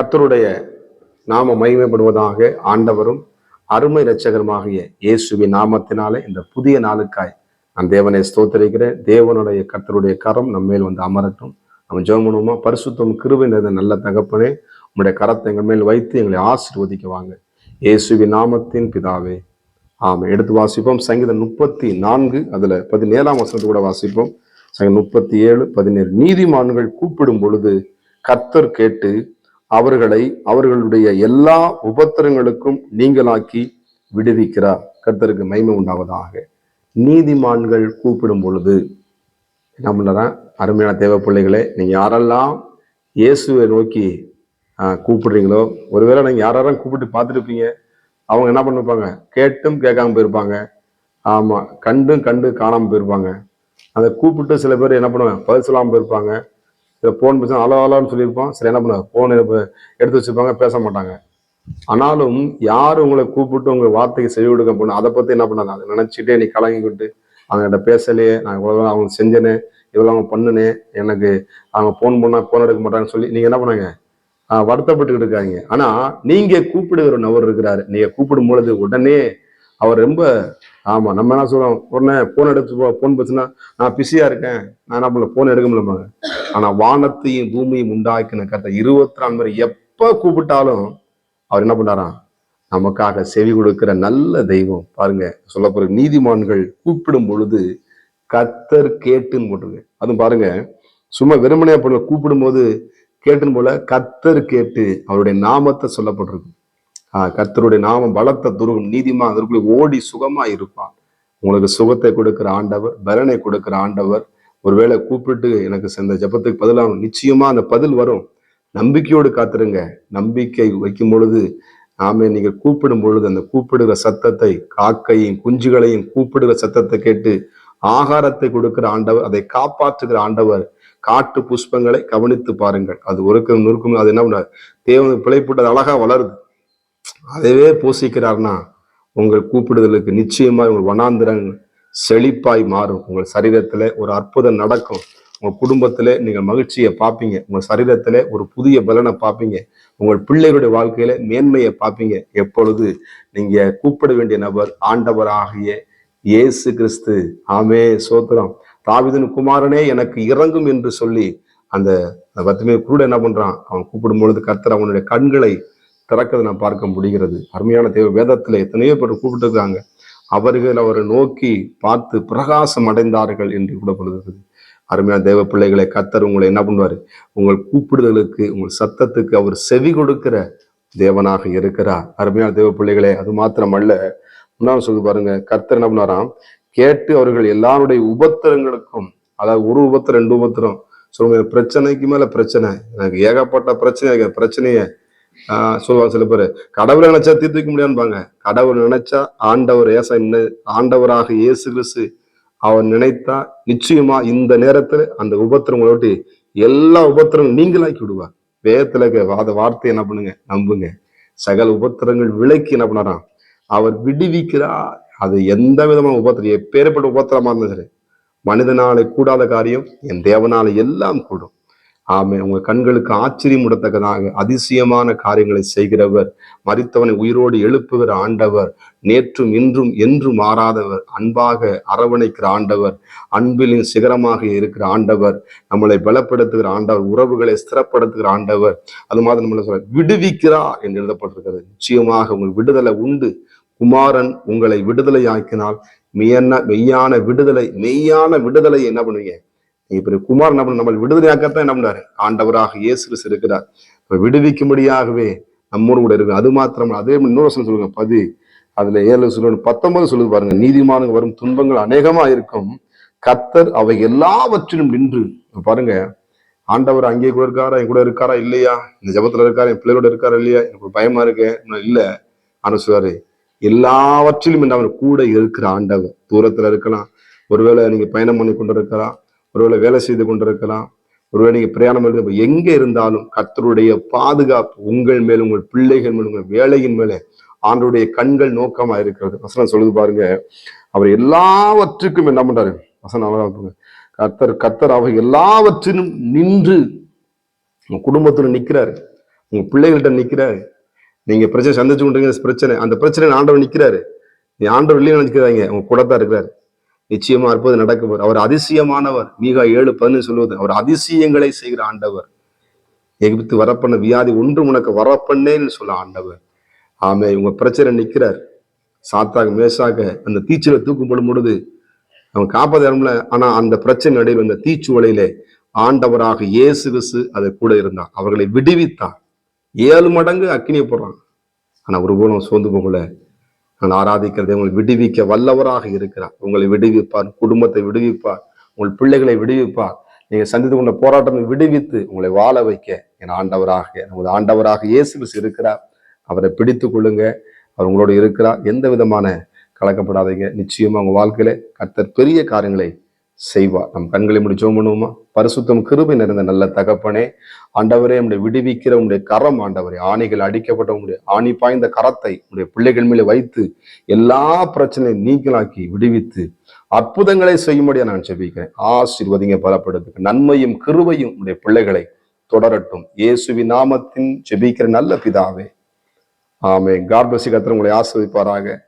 கர்த்தருடைய நாம மகிமைப்படுவதாக ஆண்டவரும் அருமை ரட்சகருமாகிய இயேசுவின் நாமத்தினாலே இந்த புதிய நாளுக்காய் நான் தேவனை ஸ்தோத்தரிக்கிறேன். தேவனுடைய கர்த்தருடைய கரம் நம்ம மேல் வந்து அமரட்டும். நம்ம ஜோமனுமா பரிசுத்தம் கிருவின்றத நல்ல தகப்பனே உங்களுடைய கரத்தை எங்கள் மேல் வைத்து எங்களை ஆசிர்வதிக்குவாங்க இயேசுவின் நாமத்தின் பிதாவே. ஆமாம் எடுத்து வாசிப்போம். சங்கீதம் முப்பத்தி நான்கு அதில் பதினேழாம் வசனத்தை கூட வாசிப்போம். சங்கீதம் முப்பத்தி ஏழு பதினேழு. நீதிமான்கள் கூப்பிடும் பொழுது கத்தர் கேட்டு அவர்களை அவர்களுடைய எல்லா உபத்திரங்களுக்கும் நீங்களாக்கி விடுவிக்கிறார். கர்த்தருக்கு மைமை உண்டாவதாக. நீதிமான்கள் கூப்பிடும் பொழுது என்ன பண்ணுறேன் அருமையான தேவ பிள்ளைகளே நீங்கள் யாரெல்லாம் இயேசுவை நோக்கி கூப்பிடுறீங்களோ ஒருவேளை நீங்கள் யாரெல்லாம் கூப்பிட்டு பார்த்துருப்பீங்க அவங்க என்ன பண்ணிருப்பாங்க? கேட்டும் கேட்காம போயிருப்பாங்க. ஆமாம் கண்டும் கண்டு காணாமல் போயிருப்பாங்க. அதை கூப்பிட்டு சில பேர் என்ன பண்ணுவாங்க? பதில் சொல்லாமல் போயிருப்பாங்க. சில போன் பேச அலோ அலோன்னு சொல்லியிருப்போம் சரி என்ன பண்ணுவாங்க போன் எடுத்து வச்சிருப்பாங்க பேச மாட்டாங்க. ஆனாலும் யார் உங்களை கூப்பிட்டு உங்கள் வார்த்தைக்கு செவி கொடுக்க போகணும் அதை பற்றி என்ன பண்ணாங்க அதை நினச்சிட்டே நீ கலங்கிக்கிட்டு அவங்ககிட்ட பேசலையே நான் இவ்வளோ அவங்க செஞ்சேனே இவ்வளோ அவங்க பண்ணுனேன் எனக்கு அவங்க ஃபோன் பண்ணால் ஃபோன் எடுக்க மாட்டாங்கன்னு சொல்லி நீங்கள் என்ன பண்ணாங்க? வருத்தப்பட்டுக்கிட்டு இருக்காங்க. ஆனால் நீங்கள் கூப்பிடுகிற நபர் இருக்கிறாரு. நீங்கள் கூப்பிடும் பொழுது உடனே அவர் ரொம்ப ஆமாம் நம்ம என்ன சொல்கிறோம் உடனே ஃபோன் எடுத்து ஃபோன் பேசுனா நான் பிஸியாக இருக்கேன். நான் என்ன பண்ணல? ஃபோன் எடுக்க முடியல ஆனா வானத்தையும் பூமியும் உண்டாக்கின கத்த இருபத்தி நாலு முறை எப்ப கூப்பிட்டாலும் அவர் என்ன பண்ணாராம் நமக்காக செவி கொடுக்கிற நல்ல தெய்வம். பாருங்க சொல்ல போற நீதிமான்கள் கூப்பிடும் பொழுது கத்தர் கேட்டுன்னு போட்டிருக்கு. அதுவும் பாருங்க சும்மா வெறுமனையா பொருள் கூப்பிடும் போது கேட்டுன்னு போல கத்தர் கேட்டு அவருடைய நாமத்தை சொல்லப்பட்டிருக்கு. ஆஹ் கத்தருடைய நாமம் பலத்த துருகம் நீதிமா அதற்குள்ளே ஓடி சுகமா இருப்பான். உங்களுக்கு சுகத்தை கொடுக்கிற ஆண்டவர் பலனை கொடுக்கிற ஆண்டவர் ஒருவேளை கூப்பிட்டு எனக்கு சென்ற ஜெபத்துக்கு பதிலாக நிச்சயமா அந்த பதில் வரும். நம்பிக்கையோடு காத்துருங்க. நம்பிக்கை வைக்கும் பொழுது நாம நீங்கள் கூப்பிடும் பொழுது அந்த கூப்பிடுகிற சத்தத்தை காக்கையும் குஞ்சுகளையும் கூப்பிடுகிற சத்தத்தை கேட்டு ஆகாரத்தை கொடுக்கிற ஆண்டவர் அதை காப்பாற்றுகிற ஆண்டவர் காட்டு புஷ்பங்களை கவனித்து பாருங்கள். அது ஒருக்கும் நொறுக்கும் அது என்ன பண்ண தேவன் பிழைப்பட்டு அது அழகா வளருது. அதைவே பூசிக்கிறார்னா உங்கள் கூப்பிடுதலுக்கு நிச்சயமா உங்கள் வனாந்திரன் செழிப்பாய் மாறும். உங்கள் சரீரத்தில் ஒரு அற்புதம் நடக்கும். உங்கள் குடும்பத்தில் நீங்கள் மகிழ்ச்சியை பார்ப்பீங்க. உங்கள் சரீரத்தில் ஒரு புதிய பலனை பார்ப்பீங்க. உங்கள் பிள்ளைகளுடைய வாழ்க்கையில மேன்மையை பார்ப்பீங்க. எப்பொழுது நீங்கள் கூப்பிட வேண்டிய நபர் ஆண்டவராகிய இயேசு கிறிஸ்து. ஆமே சோத்திரம். தாவிதன் குமாரனே எனக்கு இறங்கும் என்று சொல்லி அந்த பத்துமே குருட என்ன பண்றான்? அவன் கூப்பிடும் பொழுது கர்த்தர் அவனுடைய கண்களை திறக்கதை நான் பார்க்க முடிகிறது. அருமையான தேவை வேதத்துல எத்தனையோ பேர் கூப்பிட்டுருக்காங்க அவர்கள் அவரை நோக்கி பார்த்து பிரகாசம் அடைந்தார்கள் என்று கூட பொழுது. அருமையான தேவ பிள்ளைகளை கத்தர் உங்களை என்ன பண்ணுவார்? உங்கள் கூப்பிடுதலுக்கு உங்கள் சத்தத்துக்கு அவர் செவி கொடுக்கிற தேவனாக இருக்கிறார். அருமையான தேவ பிள்ளைகளே அது மாத்திரம் அல்ல முன்னாள் சொல்லி பாருங்க கர்த்தர் என்ன பண்ணாராம் கேட்டு அவர்கள் எல்லாருடைய உபத்திரங்களுக்கும் அதாவது ஒரு உபத்திரம் ரெண்டு உபத்திரம் சொல்லுங்க பிரச்சனைக்கு மேல பிரச்சனை. எனக்கு ஏகப்பட்ட பிரச்சனை இருக்கு. சொல்லுவாங்க சில பேர். கடவுளை நினைச்சா தீர்த்துக்க முடியாதுபாங்க கடவுள் நினைச்சா ஆண்டவர் ஏச ஆண்டவராக இயேசு கிறிஸ்து அவர் நினைத்தா நிச்சயமா இந்த நேரத்துல அந்த உபத்திரம் விட்டு எல்லா உபத்திரங்களும் நீங்களாக்கி விடுவார் வேதத்துல இருக்க வார்த்தை வார்த்தையை என்ன பண்ணுங்க? நம்புங்க. சகல உபத்திரங்கள் விலைக்கு என்ன பண்ணாராம் அவர் விடுவிக்கிறார். அது எந்த விதமான உபத்திரம் எப்பேற்பட்ட உபத்திரமா இருந்தாலும் சரி. மனிதனாலே கூடாத காரியம் என் தேவனால எல்லாம் கூடும். ஆமே உங்க கண்களுக்கு ஆச்சரியம் விடத்தக்கதாக அதிசயமான காரியங்களை செய்கிறவர் மறித்தவனை உயிரோடு எழுப்புகிற ஆண்டவர் நேற்றும் இன்றும் என்றும் மாறாதவர் அன்பாக அரவணைக்கிற ஆண்டவர் அன்பிலின் சிகரமாக இருக்கிற ஆண்டவர் நம்மளை பலப்படுத்துகிற ஆண்டவர் உறவுகளை ஸ்திரப்படுத்துகிற ஆண்டவர் அது மாதிரி நம்மளை சொல்ற விடுவிக்கிறார் என்று எழுதப்பட்டிருக்கிறது. நிச்சயமாக உங்கள் விடுதலை உண்டு. குமாரன் உங்களை விடுதலை ஆக்கினால் மெய்யான மெய்யான விடுதலை மெய்யான விடுதலை என்ன பண்ணுவீங்க? இப்படி குமார் என்ன பண்ண நம்ம விடுதலையாக்கத்தான் என்ன பண்ணாரு ஆண்டவராக இயேசு இருக்கிறார். இப்ப விடுவிக்கும்படியாகவே நம்மோடு கூட இருக்கு. அது மாத்திரம் அதே மாதிரி இன்னொரு வசனம் சொல்லுங்க. பதி அதுல ஏழு சொல்லுங்க. பத்தொன்பது சொல்லுது பாருங்க. நீதிமானுக்கு வரும் துன்பங்கள் அநேகமா இருக்கும். கத்தர் அவை எல்லாவற்றிலும் நின்று. பாருங்க. ஆண்டவர் அங்கே கூட இருக்காரா? என் கூட இருக்காரா? இல்லையா? இந்த ஜபத்துல இருக்காரு? என் பிள்ளையோட இருக்காரா? இல்லையா? எனக்கு பயமா இருக்கு. இன்னும் இல்ல. ஆனா சொல்றாரு எல்லாவற்றிலும் அவர் கூட இருக்கிற ஆண்டவர். தூரத்துல இருக்கலாம். ஒருவேளை நீங்க பயணம் பண்ணி கொண்டு இருக்கலாம் ஒருவேளை வேலை செய்து கொண்டிருக்கலாம். ஒருவேளை நீங்க பிரயாணம் பண்ணி எங்க இருந்தாலும் கர்த்தருடைய பாதுகாப்பு உங்கள் மேல் உங்கள் பிள்ளைகள் மேல் உங்கள் வேலையின் மேலே ஆண்டருடைய கண்கள் நோக்கமா இருக்கிறது. வசனம் சொல்லுது பாருங்க. அவர் எல்லாவற்றுக்கும் என்ன பண்றாரு? வசனம் அழகா கத்தர் கர்த்தர் அவர் எல்லாவற்றிலும் நின்று உங்க குடும்பத்துல நிக்கிறாரு. உங்க பிள்ளைகள்கிட்ட நிக்கிறாரு. நீங்க பிரச்சனை சந்திச்சு கொண்டீங்க பிரச்சனை அந்த பிரச்சனை ஆண்டவர் நிக்கிறாரு. நீ ஆண்டவர் இல்லைன்னு நினைக்கிறாங்க உங்க கூட தான் இருக்கிறாரு. நிச்சயமா அற்புதம் நடக்குவர் அவர் அதிசயமானவர். மீகா ஏழு பதினஞ்சு சொல்வது அவர் அதிசயங்களை செய்கிற ஆண்டவர். எகிப்து வரப்பண்ண வியாதி ஒன்று உனக்கு வரப்பண்ணேன்னு சொல்ல ஆண்டவர். ஆமே உங்க பிரச்சனை நிற்கிறார் சாத்தாக மேசாக அந்த தீச்சில தூக்கப்படும் பொழுது அவன் காப்பதம்ல ஆனா அந்த பிரச்சனை நடுவில் அந்த தீச்சுவலையிலே ஆண்டவராக இயேசு கிசு அதை கூட இருந்தான் அவர்களை விடுவித்தான் ஏழு மடங்கு அக்கினியை போடுறான். ஆனா ஒருபோதும் சோர்ந்து போகல. நான் ஆராதிக்கிறதை உங்களை விடுவிக்க வல்லவராக இருக்கிறார். உங்களை விடுவிப்பார் குடும்பத்தை விடுவிப்பார் உங்கள் பிள்ளைகளை விடுவிப்பார். நீங்க சந்தித்து கொண்ட போராட்டத்தை விடுவித்து உங்களை வாழ வைக்க என் ஆண்டவராக நமது ஆண்டவராக இயேசு இருக்கிறார். அவரை பிடித்து கொள்ளுங்க. அவர் உங்களோட இருக்கிறார். எந்த விதமான கலக்கப்படாதீங்க. நிச்சயமா உங்க வாழ்க்கையில கத்தர் பெரிய காரியங்களை செய்வார் நம் கண்களை முடி ஜெபம் பண்ணுவோமா? பரிசுத்தம் கிருபை நிறைந்த நல்ல தகப்பனே ஆண்டவரே உடைய விடுவிக்கிற உடைய கரம் ஆண்டவரே ஆணிகள் அடிக்கப்பட்ட உடைய ஆணி பாய்ந்த கரத்தை உடைய பிள்ளைகள் மேலே வைத்து எல்லா பிரச்சனையும் நீக்கலாக்கி விடுவித்து அற்புதங்களை செய்யும்படியா நான் ஜெபிக்கிறேன். ஆசீர்வதிங்க பலப்படுத்துங்க. நன்மையும் கிருபையும் உடைய பிள்ளைகளை தொடரட்டும். இயேசுவி நாமத்தின் ஜெபிக்கிற நல்ல பிதாவே. ஆமே கார்பசி கத்திர உங்களை ஆஸ்வதிப்பாராக